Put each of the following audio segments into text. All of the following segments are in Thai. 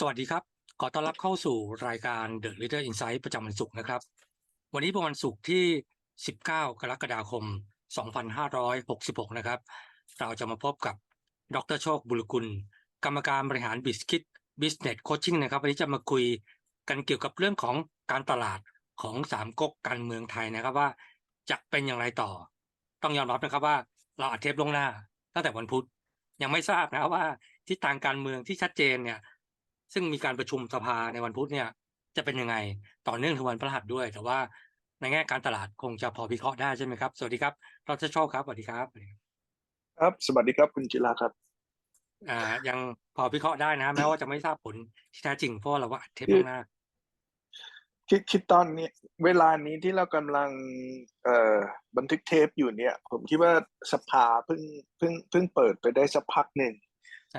สวัสดีครับ ขอต้อนรับเข้าสู่รายการ The Leader Insight ประจำวันศุกร์นะครับ วันนี้เป็นวันศุกร์ที่ 19 กรกฎาคม 2566 นะครับ เราจะมาพบกับดรโชคบุรกุล กรรมการบริหารบิสคิด Business Coaching นะครับ วันนี้จะมาคุยกันเกี่ยวกับเรื่องของการตลาดของสามก๊กการเมืองไทยนะครับว่าจะเป็นอย่างไรต่อ ต้องยอมรับนะครับว่าเราอัดเทปลงหน้าตั้งแต่วันพุธยังไม่ทราบนะครับว่าทิศทางการเมืองที่ชัดเจนเนี่ย ซึ่งมีการประชุมสภาในวันพุธเนี่ย จะเป็นยังไงต่อเนื่องถึงวันพฤหัสด้วย แต่ว่าในแง่การตลาดคงจะพอพิเคราะห์ได้ใช่ไหมครับ สวัสดีครับดรโชคครับสวัสดีครับ ครับ สวัสดีครับคุณจิราครับอ่ายังพอพิเคราะห์ได้นะแม้ว่าจะไม่ทราบผลที่แท้จริงเพราะว่าเราว่าอัดเทปล่วงหน้าคิดคิดตอนนี้ เวลานี้ที่เรากำลังเอ่อบันทึกเทปอยู่เนี่ย ผมคิดว่าสภาเพิ่งเพิ่งเพิ่งเปิดไปได้สักพักหนึ่งใช่ค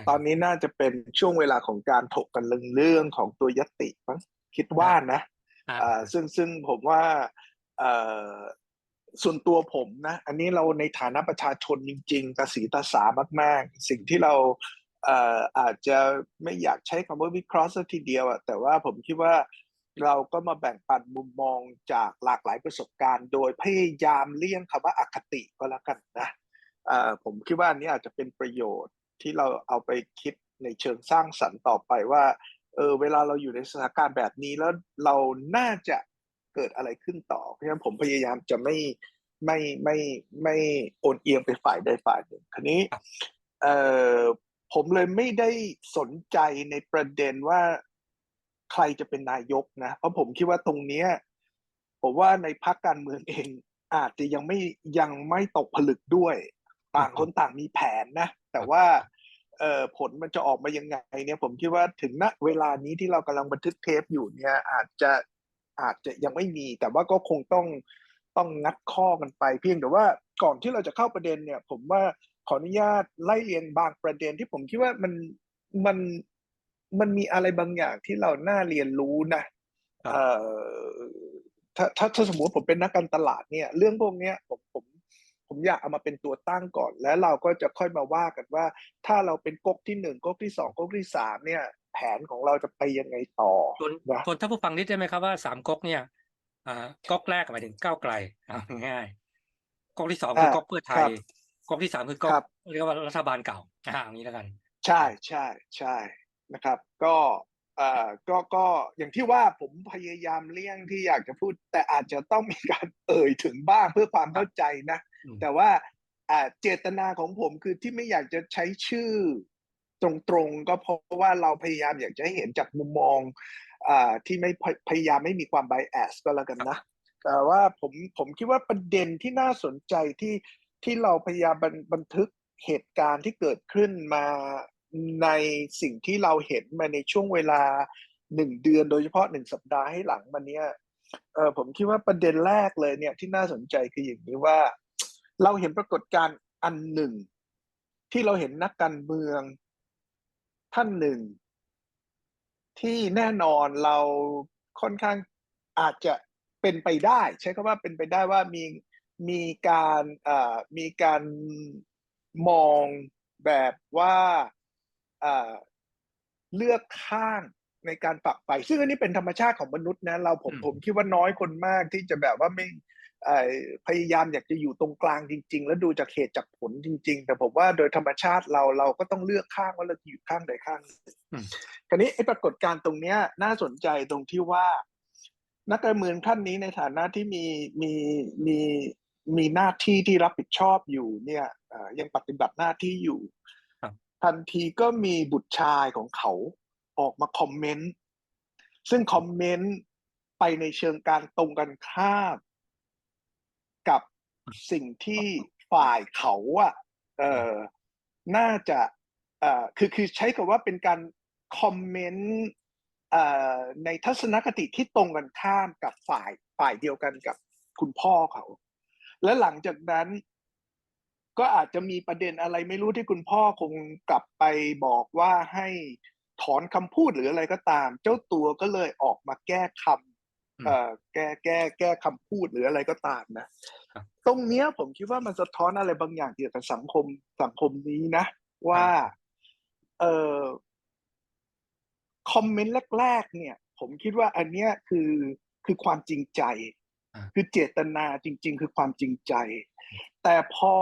ตรัอบนนี้น่าจะเป็นช่วงเวลาของการถกกันเรื่องเรื่องของตัวยติมั้งคิดว่านะอ่าอ่าซึ่งซึ่งผมว่าเอ่อส่วนตัวผมนะ อันนี้เราในฐานะประชาชนจริงๆตาสีตาสามาก ๆ สิ่งที่เราเอ่ออาจจะไม่อยากใช้คำว่าวิเคราะห์สักทีเดียวอะแต่ว่าผมคิดว่าเราก็มาแบ่งปันมุมมองจากหลากหลายประสบการณ์ โดยพยายามเลี่ยงคำว่าอคติก็แล้วกันนะเอ่อผมคิดว่าอันนี้อาจจะเป็นประโยชน์ ที่เราเอาไปคิดในเชิงสร้างสรรค์ต่อไปว่าเออเวลาเราอยู่ในสถานการณ์แบบนี้แล้วเราน่าจะเกิดอะไรขึ้นต่อ เพราะฉะนั้นผมพยายามจะไม่ไม่ไม่ไม่โอนเอียงไปฝ่ายใดฝ่ายหนึ่งคราวนี้เออผมเลยไม่ได้สนใจในประเด็นว่าใครจะเป็นนายกนะ เพราะผมคิดว่าตรงเนี้ยผมว่าในพรรคการเมืองเองอาจจะยังไม่ยังไม่ตกผลึกด้วย ต่างคนต่างมีแผนนะ แต่ว่าเอ่อผลมันจะออกมายังไงเนี่ยผมคิดว่าถึงณเวลานี้ที่เรากำลังบันทึกเทปอยู่เนี่ยอาจจะอาจจะยังไม่มี แต่ว่าก็คงต้องต้องงัดข้อกันไป เพียงแต่ว่าก่อนที่เราจะเข้าประเด็นเนี่ย ผมว่าขออนุญาตไล่เรียงบางประเด็นที่ผมคิดว่ามันมันมันมีอะไรบางอย่างที่เราน่าเรียนรู้นะครับเอ่อถ้าถ้าถ้าสมมติผมเป็นนักการตลาดเนี่ย เรื่องพวกเนี้ยผมผม ผมอยากเอามาเป็นตัวตั้งก่อน แล้วเราก็จะค่อยมาว่ากันว่า ถ้าเราเป็นก๊กที่หนึ่งก๊กที่สองก๊กที่สามเนี่ย แผนของเราจะไปยังไงต่อส่วนนะส่วนท่านผู้ฟังนิดได้ไหมครับว่าสามก๊กเนี่ยอ่าก๊กแรกหมายถึงก้าวไกลเอาง่ายๆก๊กที่สองคือก๊กเพื่อไทยก๊กที่สามคือก๊กเรียกว่ารัฐบาลเก่าอ่าอย่างนี้แล้วกัน ใช่ใช่ใช่นะครับ ก็เอ่อก็ก็อย่างที่ว่าผมพยายามเลี่ยงที่อยากจะพูด แต่อาจจะต้องมีการเอ่ยถึงบ้างเพื่อความเข้าใจนะอืม แต่ว่าอ่าเจตนาของผมคือที่ไม่อยากจะใช้ชื่อตรงๆ ก็เพราะว่าเราพยายามอยากจะให้เห็นจากมุมมองอ่าที่ไม่พยพยายามไม่มีความไบแอสก็แล้วกันนะ แต่ว่าผมผมคิดว่าประเด็นที่น่าสนใจที่ที่เราพยายามบันบันทึกเหตุการณ์ที่เกิดขึ้นมาในสิ่งที่เราเห็นมาในช่วงเวลาหนึ่งเดือนโดยเฉพาะหนึ่งสัปดาห์ให้หลังมาเนี้ยเออผมคิดว่าประเด็นแรกเลยเนี่ยที่น่าสนใจคืออย่างนี้ว่า เราเห็นปรากฏการณ์อันหนึ่ง ที่เราเห็นนักการเมือง ท่านหนึ่ง ที่แน่นอนเราค่อนข้างอาจจะเป็นไปได้ ใช้คำว่าเป็นไปได้ว่ามีมีการเอ่อมีการมองแบบว่าเอ่อเลือกข้างในการปักไป ซึ่งอันนี้เป็นธรรมชาติของมนุษย์นะ เราผมอืมผมคิดว่าน้อยคนมากที่จะแบบว่าไม่เอ่อ พยายามอยากจะอยู่ตรงกลางจริง ๆ แล้วดูจากเหตุจากผลจริง ๆ แต่ผมว่าโดยธรรมชาติเราเราก็ต้องเลือกข้างว่าเราจะอยู่ข้างใดข้างหนึ่งอืมคราวนี้ไอ้ปรากฏการณ์ตรงเนี้ยน่าสนใจตรงที่ว่า นักการเมืองท่านนี้ในฐานะที่มีมีมีมีหน้าที่ที่รับผิดชอบอยู่ เนี่ยเอ่อยังปฏิบัติหน้าที่อยู่ครับทันทีก็มีบุตรชายของเขาออกมาคอมเมนต์ซึ่งคอมเมนต์ไปในเชิงการตรงกันข้ามกับ สิ่งที่ฝ่ายเขาอะเออน่าจะเออคือคือใช้คำว่าเป็นการคอมเมนต์เออในทัศนคติที่ตรงกันข้ามกับฝ่ายฝ่ายเดียวกันกับคุณพ่อเขา และหลังจากนั้น ก็อาจจะมีประเด็นอะไรไม่รู้ที่คุณพ่อคงกลับไปบอกว่าให้ถอนคำพูดหรืออะไรก็ตาม เจ้าตัวก็เลยออกมาแก้คำ แก้แก้แก้คำพูดหรืออะไรก็ตามนะครับตรงเนี้ยผมคิดว่ามันสะท้อนอะไรบางอย่างเกี่ยวกับสังคมสังคมนี้นะ ว่า เออคอมเมนต์แรก ๆ เนี่ย ผมคิดว่าอันเนี้ยคือคือความจริงใจอ่าคือเจตนาจริง ๆ คือความจริงใจ แต่พอ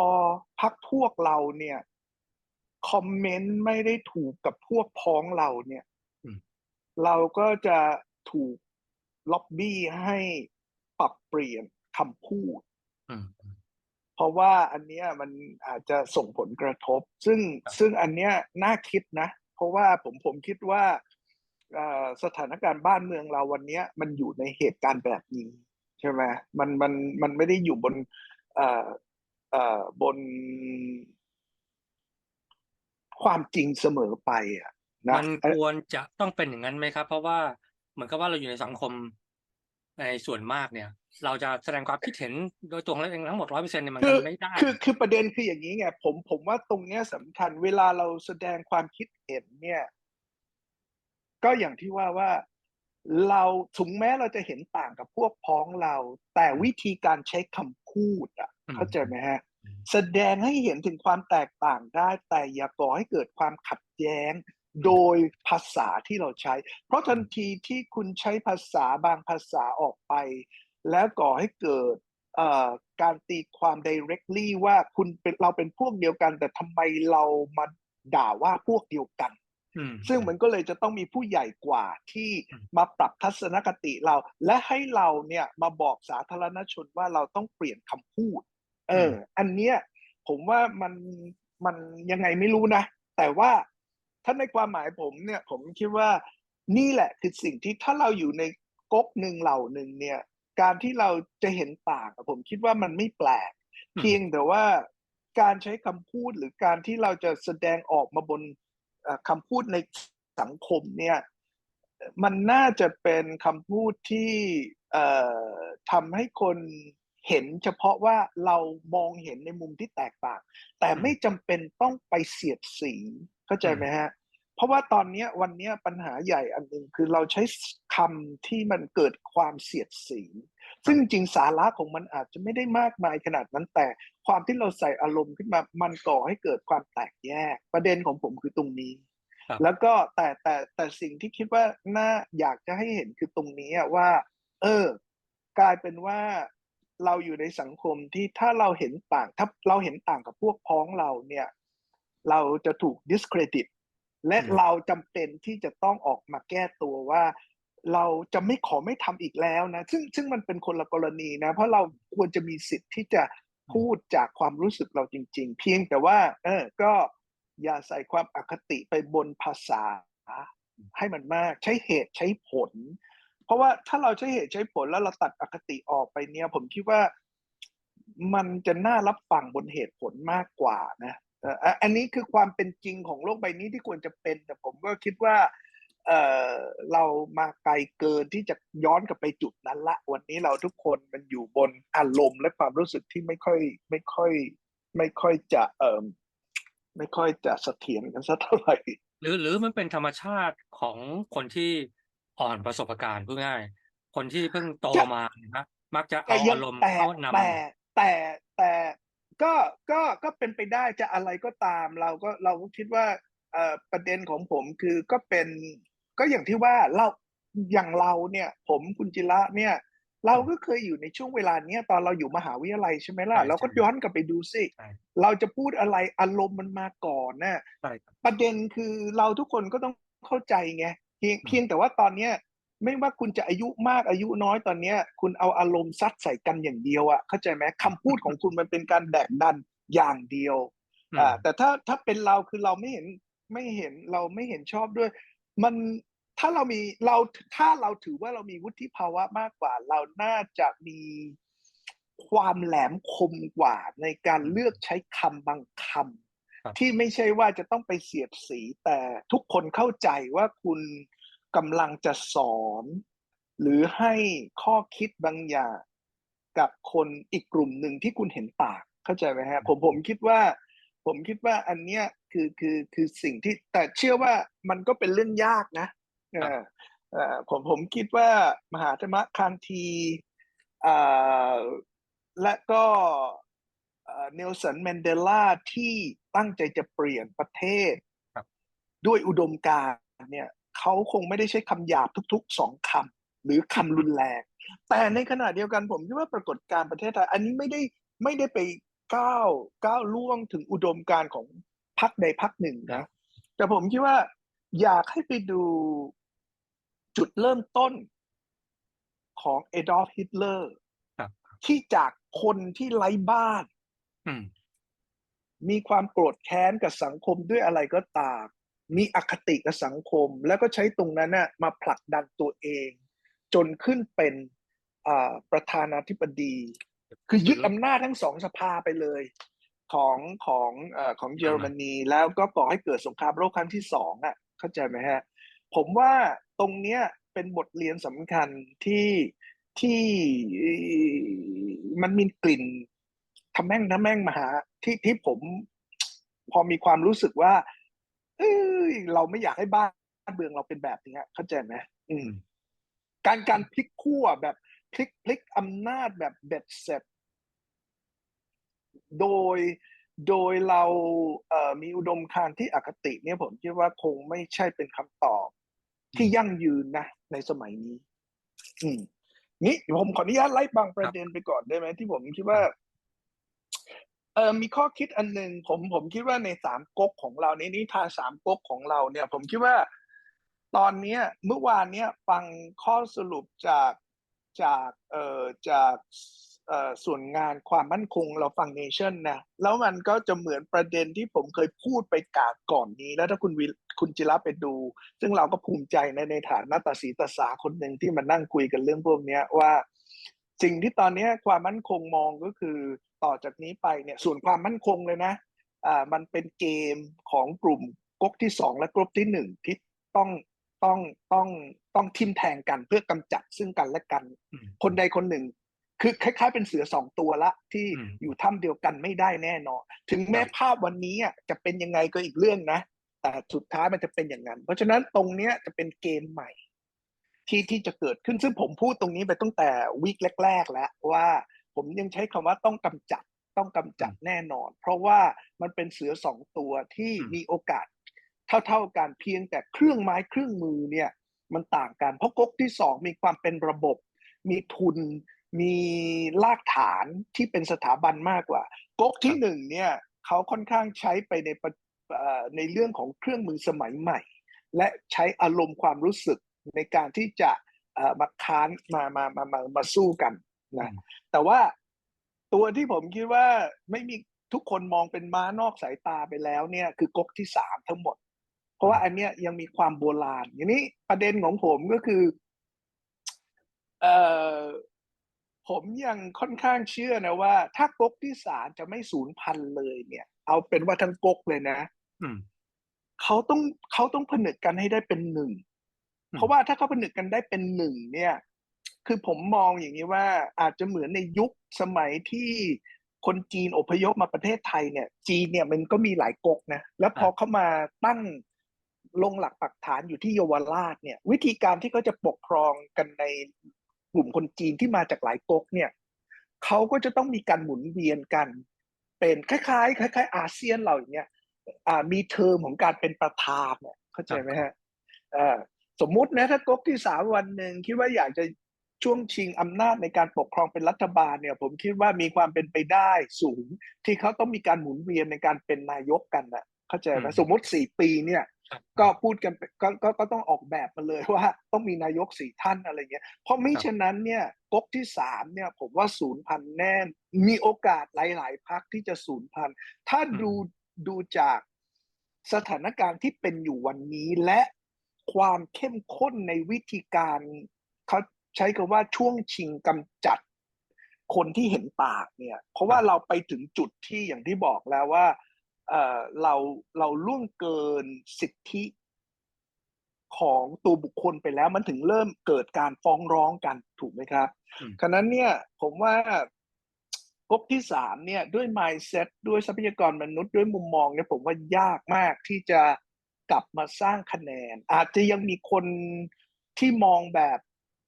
พักพวกเราเนี่ยคอมเมนต์ไม่ได้ถูกกับพวกพ้องเราเนี่ยอืมเราก็จะถูก ล็อบบี้ให้ปรับเปลี่ยนคำพูดอืมอืมเพราะว่าอันเนี้ยมันอาจจะส่งผลกระทบ ซึ่งครับซึ่งอันเนี้ยน่าคิดนะ เพราะว่าผมผมคิดว่าเอ่อสถานการณ์บ้านเมืองเราวันเนี้ยมันอยู่ในเหตุการณ์แบบนี้ ใช่ไหมมันมันมันไม่ได้อยู่บนเอ่อเอ่อบนความจริงเสมอไปอะนะมันควรจะต้องเป็นอย่างนั้นไหมครับ เพราะว่า เหมือนกับว่าเราอยู่ในสังคมในส่วนมากเนี่ย เราจะแสดงความคิดเห็นโดยตัวของเราเองทั้งหมดร้อยเปอร์เซ็นต์เนี่ยมันคือไม่ได้คือคือประเด็นคืออย่างนี้ไงผมผมว่าตรงเนี้ยสำคัญ เวลาเราแสดงความคิดเห็นเนี่ย ก็อย่างที่ว่าว่าเราถึงแม้เราจะเห็นต่างกับพวกพ้องเรา แต่วิธีการใช้คำพูดอะอืมเข้าใจไหมฮะอืมแสดงให้เห็นถึงความแตกต่างได้ แต่อย่าก่อให้เกิดความขัดแย้ง โดยภาษาที่เราใช้ เพราะทันทีที่คุณใช้ภาษาบางภาษาออกไป แล้วก่อให้เกิดเอ่อการตีความ directly ว่าคุณเป็นเราเป็นพวกเดียวกัน แต่ทำไมเรามาด่าว่าพวกเดียวกันอืมซึ่งมันก็เลยจะต้องมีผู้ใหญ่กว่าที่อืมมาปรับทัศนคติเรา และให้เราเนี่ยมาบอกสาธารณชนว่าเราต้องเปลี่ยนคำพูด เออ อันเนี้ยผมว่ามันมันยังไงไม่รู้นะ แต่ว่า ถ้าในความหมายผมเนี่ยผมคิดว่านี่แหละคือสิ่งที่ถ้าเราอยู่ในก๊กหนึ่งเหล่าหนึ่งเนี่ย การที่เราจะเห็นต่างอะผมคิดว่ามันไม่แปลกอืมเพียงแต่ว่าการใช้คำพูดหรือการที่เราจะแสดงออกมาบนเอ่อคำพูดในสังคมเนี่ยมันน่าจะเป็นคำพูดที่เอ่อทำให้คนเห็นเฉพาะว่าเรามองเห็นในมุมที่แตกต่าง แต่ไม่จำเป็นต้องไปเสียดสี เข้าใจไหมฮะ เพราะว่าตอนเนี้ยวันเนี้ยปัญหาใหญ่อันหนึ่งคือเราใช้คำที่มันเกิดความเสียดสี ซึ่งจริงๆสาระของมันอาจจะไม่ได้มากมายขนาดนั้นแต่ความที่เราใส่อารมณ์ขึ้นมามันก่อให้เกิดความแตกแยก ประเด็นของผมคือตรงนี้ครับแล้วก็แต่แต่แต่สิ่งที่คิดว่าน่าอยากจะให้เห็นคือตรงนี้อะว่า เออ กลายเป็นว่าเราอยู่ในสังคมที่ถ้าเราเห็นต่างถ้าเราเห็นต่างกับพวกพ้องเราเนี่ย เราจะถูก discredit และอืมเราจำเป็นที่จะต้องออกมาแก้ตัวว่า เราจะไม่ขอไม่ทำอีกแล้วนะ ซึ่งซึ่งมันเป็นคนละกรณีนะ เพราะเราควรจะมีสิทธิ์ที่จะพูดจากความรู้สึกเราจริง ๆ เพียงแต่ว่า เออก็อย่าใส่ความอคติไปบนภาษาให้มันมากใช้เหตุใช้ผล เพราะว่าถ้าเราใช้เหตุใช้ผลแล้วเราตัดอคติออกไปเนี่ย ผมคิดว่ามันจะน่ารับฟังบนเหตุผลมากกว่านะเอ่ออะอันนี้คือความเป็นจริงของโลกใบนี้ที่ควรจะเป็น แต่ผมก็คิดว่าเอ่อเรามาไกลเกินที่จะย้อนกลับไปจุดนั้นละ วันนี้เราทุกคนมันอยู่บนอารมณ์และความรู้สึกที่ไม่ค่อยไม่ค่อย ไม่ค่อยจะเอ่อไม่ค่อยจะเสถียรกันสักเท่าไหร่หรือหรือมันเป็นธรรมชาติของคนที่อ่อนประสบการณ์พูดง่าย คนที่เพิ่งโตจะมานะมักจะแต่เอายังอารมณ์แต่เข้านำแต่แต่แต่ ก็ก็ก็เป็นไปได้จะอะไรก็ตาม เราก็เราก็คิดว่าเอ่อประเด็นของผมคือก็เป็นก็อย่างที่ว่าเราอย่างเราเนี่ย ผมคุณจิระเนี่ย เราก็เคยอยู่ในช่วงเวลาเนี้ยตอนเราอยู่มหาวิทยาลัยใช่ไหมล่ะ ใช่เราก็ใช่ย้อนกลับไปดูสิ ใช่ เราจะพูดอะไรอารมณ์มันมาก่อนน่ะ ใช่ครับ ประเด็นคือเราทุกคนก็ต้องเข้าใจไงเพียงอืมเพียงแต่ว่าตอนเนี้ย ไม่ว่าคุณจะอายุมากอายุน้อยตอนเนี้ย คุณเอาอารมณ์ซัดใส่กันอย่างเดียวอะเข้าใจไหมคำพูดของคุณมันเป็นการแดกดันอย่างเดียวอืมอ่าแต่ถ้าถ้าเป็นเราคือเราไม่เห็นไม่เห็นเราไม่เห็นชอบด้วย มันถ้าเรามีเราถ้าเราถือว่าเรามีวุฒิภาวะมากกว่า เราน่าจะมีความแหลมคมกว่าในการเลือกใช้คำบางคครับำที่ไม่ใช่ว่าจะต้องไปเสียดสีแต่ทุกคนเข้าใจว่าคุณ กำลังจะสอน หรือให้ข้อคิดบางอย่างกับคนอีกกลุ่มหนึ่งที่คุณเห็นต่างเข้าใจไหมฮะผมผมคิดว่า ผมคิดว่าอันเนี้ยคือคือคือสิ่งที่แต่เชื่อว่ามันก็เป็นเรื่องยากนะเออเอ่อผมผมคิดว่ามหาธรรมคานทีอ่าและก็เนลสันแมนเดลาที่ตั้งใจจะเปลี่ยนประเทศครับด้วยอุดมการณ์เนี่ย เขาคงไม่ได้ใช้คำหยาบทุกๆสองคำหรือคำรุนแรง แต่ในขณะเดียวกันผมคิดว่าปรากฏการณ์ประเทศไทย อันนี้ไม่ได้ไม่ได้ไปก้าวก้าวล่วงถึงอุดมการณ์ของพรรคใดพรรคหนึ่งนะ แต่ผมคิดว่าอยากให้ไปดูจุดเริ่มต้นของเอดอล์ฟฮิตเลอร์ครับที่จากคนที่ไร้บ้านอืมมีความโกรธแค้นกับสังคมด้วยอะไรก็ตาม มีอคติกับสังคม แล้วก็ใช้ตรงนั้นน่ะมาผลักดันตัวเอง จนขึ้นเป็นอ่าประธานาธิบดี คือยึดอำนาจทั้งสองสภาไปเลย ของของเอ่อของเยอรมนีแล้วก็ก่อให้เกิดสงครามโลกครั้งที่สองอะเข้าใจไหมฮะ ผมว่าตรงเนี้ยเป็นบทเรียนสำคัญที่ที่มันมีกลิ่นทำแม่งทำแม่งมาหาที่ที่ผมพอมีความรู้สึกว่า เอ้ยเราไม่อยากให้บ้านเมืองเราเป็นแบบนี้ฮะเข้าใจไหมอืม การการพลิกขั้วแบบพลิกพลิกอำนาจแบบเบ็ดเสร็จ โดยโดยเราเอ่อมีอุดมการณ์ที่อคติ เนี่ยผมคิดว่าคงไม่ใช่เป็นคำตอบ ที่ยั่งยืนนะในสมัยนี้ อืมนี้ผมขออนุญาตไล่บางประเด็นไปก่อนได้ไหมที่ผมคิดว่า เออมีข้อคิดอันหนึ่งผมผมคิดว่าในสามก๊กของเราในนิทานสามก๊กของเราเนี่ย ผมคิดว่า ตอนเนี้ยเมื่อวานเนี้ยฟังข้อสรุปจากจากเอ่อจากเอ่อส่วนงานความมั่นคงเราฟังเนชั่นนะแล้วมันก็จะเหมือนประเด็นที่ผมเคยพูดไปกาก่อนนี้ แล้วถ้าคุณวิคุณจิระไปดู ซึ่งเราก็ภูมิใจในในฐานะตาสีตาสาคนหนึ่งที่มานั่งคุยกันเรื่องพวกเนี้ยว่า สิ่งที่ตอนเนี้ยความมั่นคงมองก็คือ ต่อจากนี้ไปเนี่ยส่วนความมั่นคงเลยนะอ่ามันเป็นเกมของกลุ่มก๊กที่สองและก๊กที่หนึ่งที่ต้องต้องต้องต้องทิมแทงกันเพื่อกำจัดซึ่งกันและกันอืมคนใดคนหนึ่ง คือคล้าย ๆ เป็นเสือสองตัวละ ที่อืมอยู่ถ้ำเดียวกันไม่ได้แน่นอน ถึงแม้ครับภาพวันนี้อะจะเป็นยังไงก็อีกเรื่องนะแต่สุดท้ายมันจะเป็นอย่างนั้น เพราะฉะนั้นตรงเนี้ยจะเป็นเกมใหม่ ที่ที่จะเกิดขึ้นซึ่งผมพูดตรงนี้ไปตั้งแต่วีคแรก ๆ แล้วว่า ผมยังใช้คำว่าต้องกำจัดต้องกำจัดแน่นอน เพราะว่ามันเป็นเสือสองตัวที่อืมมีโอกาส เท่าๆกันเพียงแต่เครื่องไม้เครื่องมือเนี่ยมันต่างกัน เพราะก๊กที่สองมีความเป็นระบบ มีทุน มีรากฐานที่เป็นสถาบันมากกว่าก๊กที่หนึ่งเนี่ยเขาค่อนข้างใช้ไปในประเอ่อในเรื่องของเครื่องมือสมัยใหม่ และใช้อารมณ์ความรู้สึกในการที่จะเอ่อมาค้านมามามามามาสู้กันนะ แต่ว่าตัวที่ผมคิดว่าไม่มีทุกคนมองเป็นม้านอกสายตาไปแล้วเนี่ยคือก๊กที่สามทั้งหมด เพราะว่าอันเนี้ยยังมีความโบราณอย่างนี้ประเด็นของผมก็คือเอ่อผมยังค่อนข้างเชื่อนะว่า ถ้าก๊กที่สามจะไม่สูญพันธุ์เลยเนี่ย เอาเป็นว่าทั้งก๊กเลยนะอืมเขาต้องเขาต้องผนึกกันให้ได้เป็นหนึ่งอืมเพราะว่าถ้าเขาผนึกกันได้เป็นหนึ่งเนี่ย คือผมมองอย่างนี้ว่าอาจจะเหมือนในยุคสมัยที่คนจีนอพยพมาประเทศไทยเนี่ยจีนเนี่ยมันก็มีหลายก๊กนะแล้วพอเขามาตั้งลงหลักปักฐานอยู่ที่เยาวราชเนี่ยวิธีการที่เขาจะปกครองกันในกลุ่มคนจีนที่มาจากหลายก๊กเนี่ยเขาก็จะต้องมีการหมุนเวียนกัน เป็นคล้ายๆคล้ายๆ อาเซียนเราอย่างเงี้ยมีเทอมของการเป็นประธานเนี่ยเข้าใจไหมฮะสมมุตินะถ้าก๊กที่สามวันหนึ่งคิดว่าอยากจะ ช่วงชิงอำนาจในการปกครองเป็นรัฐบาลเนี่ย ผมคิดว่ามีความเป็นไปได้สูง ที่เขาต้องมีการหมุนเวียนในการเป็นนายกกันนะเข้าใจไหมอืมสมมติสี่ปีเนี่ยครับก็พูดกันไปก็ก็ก็ต้องออกแบบมาเลยว่าต้องมีนายกสี่ท่านอะไรเงี้ยเพราะมิครับฉะนั้นเนี่ยก๊กที่สามเนี่ยผมว่าศูนย์พันแน่น มีโอกาสหลาย ๆพักที่จะศูนย์พันถ้าดูดูจากสถานการณ์ที่เป็นอยู่วันนี้และความเข้มข้นในวิธีการเขา ใช้คำว่าช่วงชิงกำจัดคนที่เห็นต่างเนี่ย เพราะว่าเราไปถึงจุดที่อย่างที่บอกแล้วว่าเอ่อเราเราล่วงเกินสิทธิของตัวบุคคลไปแล้วมันถึงเริ่มเกิดการฟ้องร้องกันถูกไหมครับอืมฉะนั้นเนี่ยผมว่าก๊กที่สามเนี่ยด้วย mindset ด้วยทรัพยากรมนุษย์ด้วยมุมมองเนี่ยผมว่ายากมากที่จะกลับมาสร้างคะแนน อาจจะยังมีคนที่มองแบบ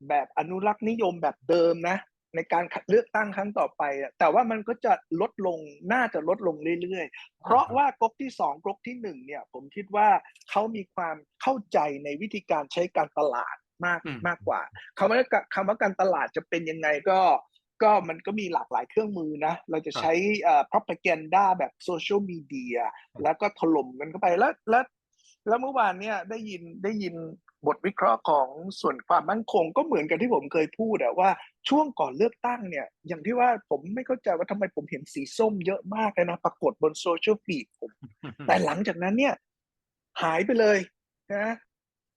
แบบอนุรักษ์นิยมแบบเดิมนะ ในการขัดเลือกตั้งครั้งต่อไปอะแต่ว่ามันก็จะลดลงน่าจะลดลงเรื่อยๆ เพราะว่าก๊กที่สองก๊กที่หนึ่งเนี่ย ผมคิดว่าเขามีความเข้าใจในวิธีการใช้การตลาดมากอืมมากกว่าคำว่าคำว่าการตลาดจะเป็นยังไงก็ก็มันก็มีหลากหลายเครื่องมือนะ เราจะใช้เอ่อ propaganda แบบโซเชียลมีเดียแล้วก็ถล่มกันเข้าไปแล้วแล้วแล้วเมื่อวานเนี่ยได้ยินได้ยิน บทวิเคราะห์ของส่วนความมั่นคงก็เหมือนกับที่ผมเคยพูดอะว่าช่วงก่อนเลือกตั้งเนี่ย อย่างที่ว่าผมไม่เข้าใจว่าทำไมผมเห็นสีส้มเยอะมากเลยนะ ปรากฏบนโซเชียลฟีดผมแต่หลังจากนั้นเนี่ย หายไปเลยนะ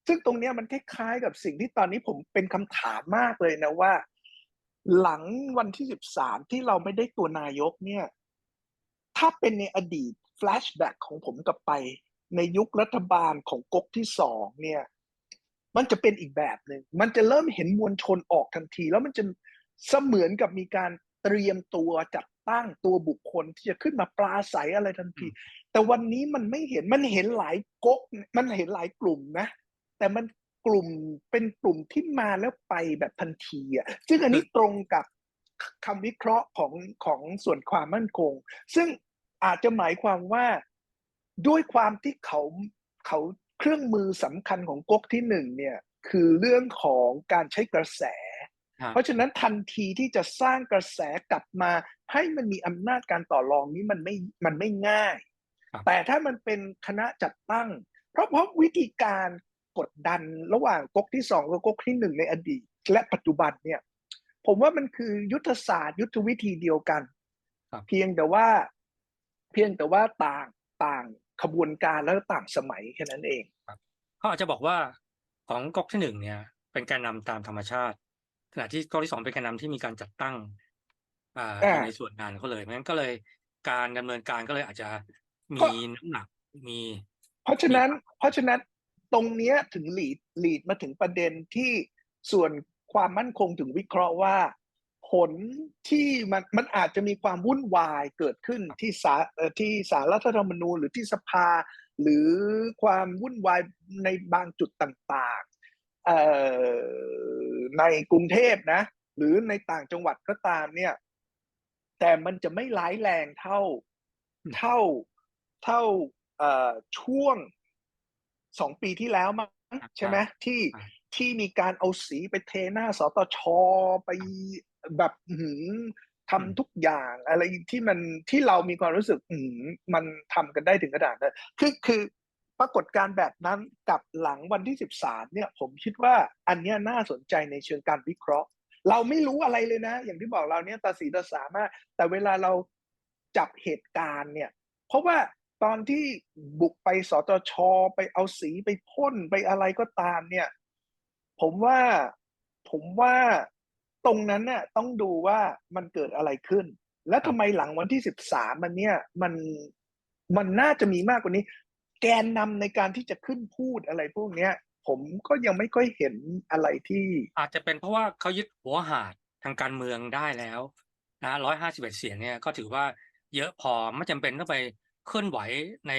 ซึ่งตรงเนี้ยมันคล้ายๆกับสิ่งที่ตอนนี้ผมเป็นคำถามมากเลยนะว่า หลังวันที่สิบสามที่เราไม่ได้ตัวนายกเนี่ย ถ้าเป็นในอดีต flashback ของผมกลับไป ในยุครัฐบาลของก๊กที่สองเนี่ย มันจะเป็นอีกแบบหนึ่งมันจะเริ่มเห็นมวลชนออกทันที แล้วมันจะเสมือนกับมีการเตรียมตัวจัดตั้งตัวบุคคลที่จะขึ้นมาปราศัยอะไรทันที แต่วันนี้มันไม่เห็นมันเห็นหลายก๊กมันเห็นหลายกลุ่มนะ แต่มันกลุ่มเป็นกลุ่มที่มาแล้วไปแบบทันทีอะซึ่งอันนี้ตรงกับคำวิเคราะห์ของของส่วนความมั่นคง ซึ่งอาจจะหมายความว่าด้วยความที่เขาเขา เครื่องมือสำคัญของก๊กที่หนึ่งเนี่ยคือเรื่องของการใช้กระแสครับเพราะฉะนั้นทันทีที่จะสร้างกระแสกลับมา ให้มันมีอำนาจการต่อรองนี้มันไม่มันไม่ง่ายครับแต่ถ้ามันเป็นคณะจัดตั้ง เพราะเพราะวิธีการกดดันระหว่างก๊กที่สองกับก๊กที่หนึ่งในอดีต และปัจจุบันเนี่ยผมว่ามันคือยุทธศาสตร์ยุทธวิธีเดียวกันครับเพียงแต่ว่าเพียงแต่ว่าต่างต่าง ขบวนการแล้วต่างสมัยแค่นั้นเองเขาอาจจะบอกว่าของก๊กที่หนึ่งเนี่ย เป็นการนำตามธรรมชาติ ขณะที่ก๊กที่สองเป็นการนำที่มีการจัดตั้งอ่าอ่าอยู่ในส่วนงานเขาเลยเพราะฉะนั้นก็เลยการดำเนินการก็เลยอาจจะก็มีน้ำหนักมี เพราะฉะนั้น เพราะฉะนั้นตรงเนี้ยถึงหลีดหลีดมาถึงประเด็นที่ส่วนความมั่นคงถึงวิเคราะห์ว่า ผลที่มันมันอาจจะมีความวุ่นวายเกิดขึ้นที่สาเอ่อที่สารรัฐธรรมนูญหรือที่สภา หรือความวุ่นวายในบางจุดต่างๆเอ่อในกรุงเทพนะ หรือในต่างจังหวัดก็ตามเนี่ย แต่มันจะไม่ร้ายแรงเท่าอืมเท่าเท่าเอ่อช่วงสองปีที่แล้วมั้งใช่ไหมที่อ่าที่มีการเอาสีไปเทหน้าสตชไป แบบอื้อหือทำทุกอย่างอะไรที่มันที่เรามีความรู้สึกอือหือมันทำกันได้ถึงขนาดนั้นคือคือปรากฏการณ์แบบนั้นกับหลังวันที่สิบสามเนี่ย ผมคิดว่าอันเนี้ยน่าสนใจในเชิงการวิเคราะห์ เราไม่รู้อะไรเลยนะ อย่างที่บอกเราเนี่ยตาสีตาสามากแต่เวลาเราจับเหตุการณ์เนี่ย เพราะว่าตอนที่บุกไปสตชไปเอาสีไปพ่นไปอะไรก็ตามเนี่ย ผมว่าผมว่า ตรงนั้นน่ะต้องดูว่ามันเกิดอะไรขึ้น และทำไมหลังวันที่สิบสามมันเนี่ยมันมันน่าจะมีมากกว่านี้ แกนนำในการที่จะขึ้นพูดอะไรพวกเนี้ย ผมก็ยังไม่ค่อยเห็นอะไรที่ อาจจะเป็นเพราะว่าเขายึดหัวหาดทางการเมืองได้แล้วนะร้อยห้าสิบเอ็ดเสียงเนี่ยก็ถือว่าเยอะพอไม่จำเป็นต้องไปเคลื่อนไหวใน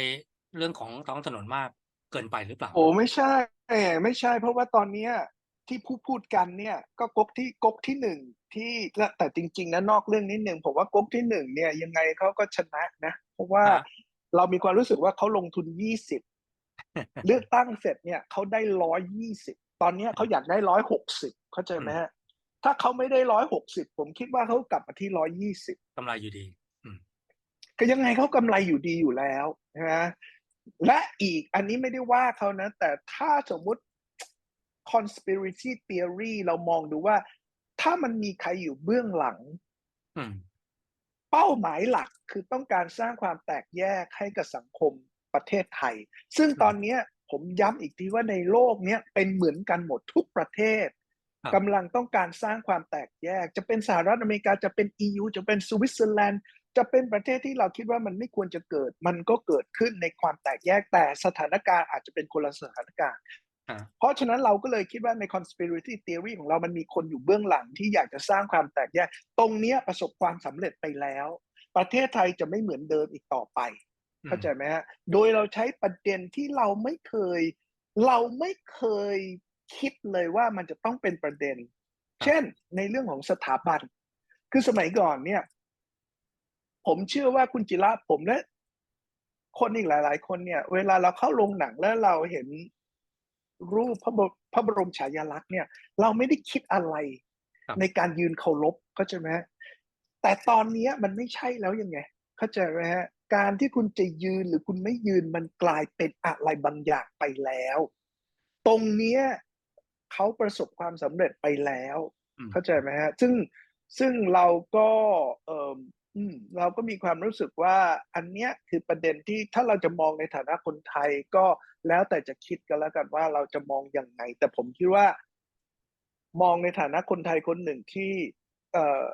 เรื่องของท้องถนนมากเกินไปหรือเปล่า โอ้ไม่ใช่ ไม่ใช่ เพราะว่าตอนเนี้ย ที่พูดพูดกันเนี่ยก็ก๊กที่ก๊กที่หนึ่งที่และแต่จริงๆนะนอกเรื่องนิดหนึ่งผมว่าก๊กที่หนึ่งเนี่ยยังไงเขาก็ชนะนะเพราะว่าฮะเรามีความรู้สึกว่าเขาลงทุนยี่สิบเลือกตั้งเสร็จเนี่ยเขาได้ร้อยยี่สิบตอนเนี้ยเขาอยากได้ร้อยหกสิบเข้าใจไหมฮะถ้าเขาไม่ได้ร้อยหกสิบผมคิดว่าเขากลับมาที่ร้อยยี่สิบกำไรอยู่ดีก็ยังไงเขากำไรอยู่ดีอยู่แล้วนะและอีกอันนี้ไม่ได้ว่าเขานะ แต่ถ้าสมมุติ conspiracy theory เรามองดูว่า ถ้ามันมีใครอยู่เบื้องหลังอืมเป้าหมายหลักคือต้องการสร้างความแตกแยกให้กับสังคมประเทศไทย ซึ่งตอนเนี้ยผมย้ำอีกทีว่าในโลกเนี้ยเป็นเหมือนกันหมดทุกประเทศครับกำลังต้องการสร้างความแตกแยก จะเป็นสหรัฐอเมริกาจะเป็น EU จะเป็นสวิตเซอร์แลนด์ จะเป็นประเทศที่เราคิดว่ามันไม่ควรจะเกิด มันก็เกิดขึ้นในความแตกแยกแต่สถานการณ์อาจจะเป็นคนละสถานการณ์อ่า เพราะฉะนั้นเราก็เลยคิดว่าใน conspiracy theory ของเรามันมีคนอยู่เบื้องหลังที่อยากจะสร้างความแตกแยก ตรงเนี้ยประสบความสำเร็จไปแล้ว ประเทศไทยจะไม่เหมือนเดิมอีกต่อไปอืมเข้าใจไหมฮะ โดยเราใช้ประเด็นที่เราไม่เคย เราไม่เคยคิดเลยว่ามันจะต้องเป็นประเด็น เช่น ในเรื่องของสถาบัน คือสมัยก่อนเนี่ย ผมเชื่อว่าคุณจิระผมและคนอีกหลาย ๆ คนเนี่ย เวลาเราเข้าโรงหนังแล้วเราเห็น รูปพระบรพระบรมฉายาลักษณ์เนี่ยเราไม่ได้คิดอะไรครับในการยืนเคารพเข้าใจไหมฮะแต่ตอนเนี้ยมันไม่ใช่แล้วยังไง เข้าใจไหมฮะการที่คุณจะยืนหรือคุณไม่ยืนมันกลายเป็นอะไรบางอย่างไปแล้ว ตรงเนี้ยเขาประสบความสำเร็จไปแล้วอืมเข้าใจไหมฮะซึ่งซึ่งเราก็ เอออืมเราก็มีความรู้สึกว่าอันเนี้ยคือประเด็นที่ถ้าเราจะมองในฐานะคนไทยก็แล้วแต่จะคิดกันแล้วกันว่าเราจะมองยังไง แต่ผมคิดว่า มองในฐานะคนไทยคนหนึ่งที่เอ่อ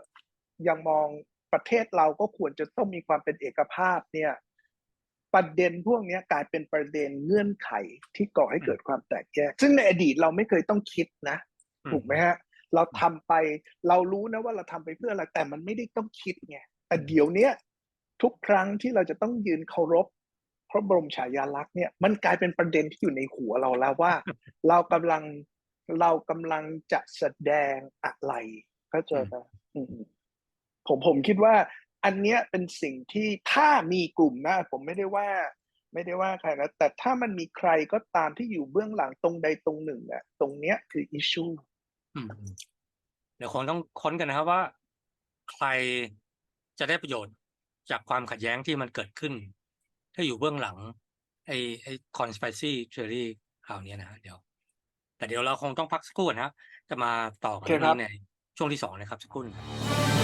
ยังมองประเทศเราก็ควรจะต้องมีความเป็นเอกภาพเนี่ยประเด็นพวกเนี้ยกลายเป็นประเด็นเงื่อนไขที่ก่อให้เกิดความแตกแยก ซึ่งในอดีตเราไม่เคยต้องคิดนะ ถูกไหมฮะ เราทำไป เรารู้นะว่าเราทำไปเพื่ออะไรแต่มันไม่ได้ต้องคิดไง แต่เดี๋ยวเนี้ยทุกครั้งที่เราจะต้องยืนเคารพพระบรมฉายาลักษณ์เนี่ยมันกลายเป็นประเด็นที่อยู่ในหัวเราแล้วว่า เรากำลังเรากำลังจะแสดงอะไรเข้าใจไหมอืมผมผมคิดว่า อันเนี้ยเป็นสิ่งที่ถ้ามีกลุ่มนะผมไม่ได้ว่า ไม่ได้ว่าใครนะแต่ถ้ามันมีใครก็ตามที่อยู่เบื้องหลังตรงใดตรงหนึ่งอะตรงเนี้ยคืออิชชูอืมเดี๋ยวคงต้องค้นกันนะครับว่า ใคร จะได้ประโยชน์จากความขัดแย้งที่มันเกิดขึ้น ถ้าอยู่เบื้องหลัง ไอ้ไอ้ conspiracy theory คราวนี้นะฮะเดี๋ยว แต่เดี๋ยวเราคงต้องพักสักครู่นะฮะจะมาต่อกันโอเคครับเรื่องนี้ในช่วงที่สองนะครับสักครู่หนึงครับ